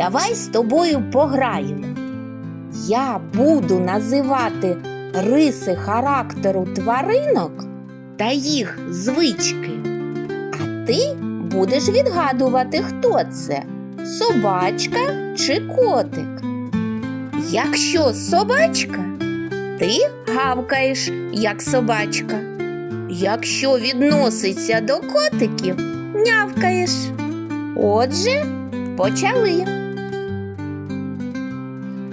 Давай з тобою пограємо. Я буду називати риси характеру тваринок та їх звички. А ти будеш відгадувати, хто це собачка чи котик. Якщо собачка, ти гавкаєш, як собачка. Якщо відноситься до котиків, нявкаєш. Отже, почали.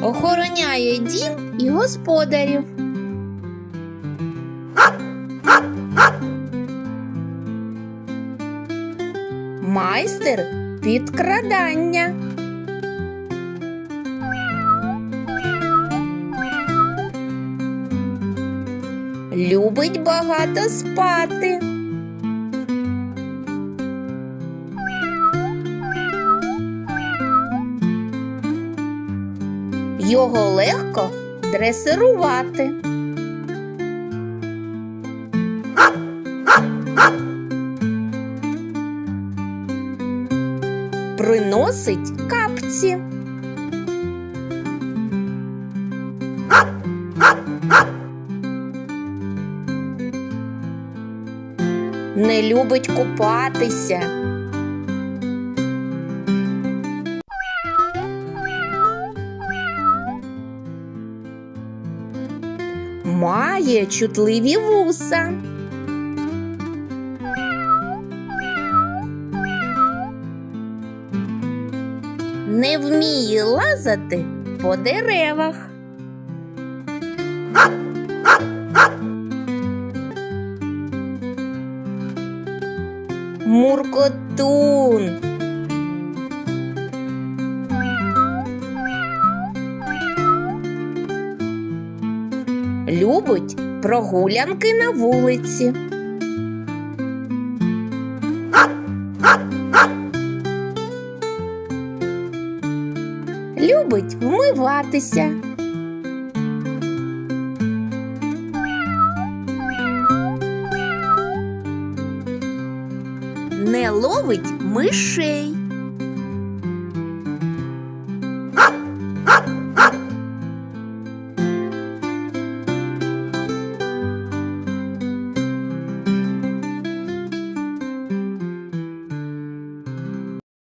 Охороняє дім і господарів. Майстер підкрадання. Любить багато спати. Його легко дресирувати. Приносить капці. Не любить купатися. Має чутливі вуса. Не вміє лазати по деревах. Муркотун. Любить прогулянки на вулиці. Любить вмиватися. Не ловить мишей.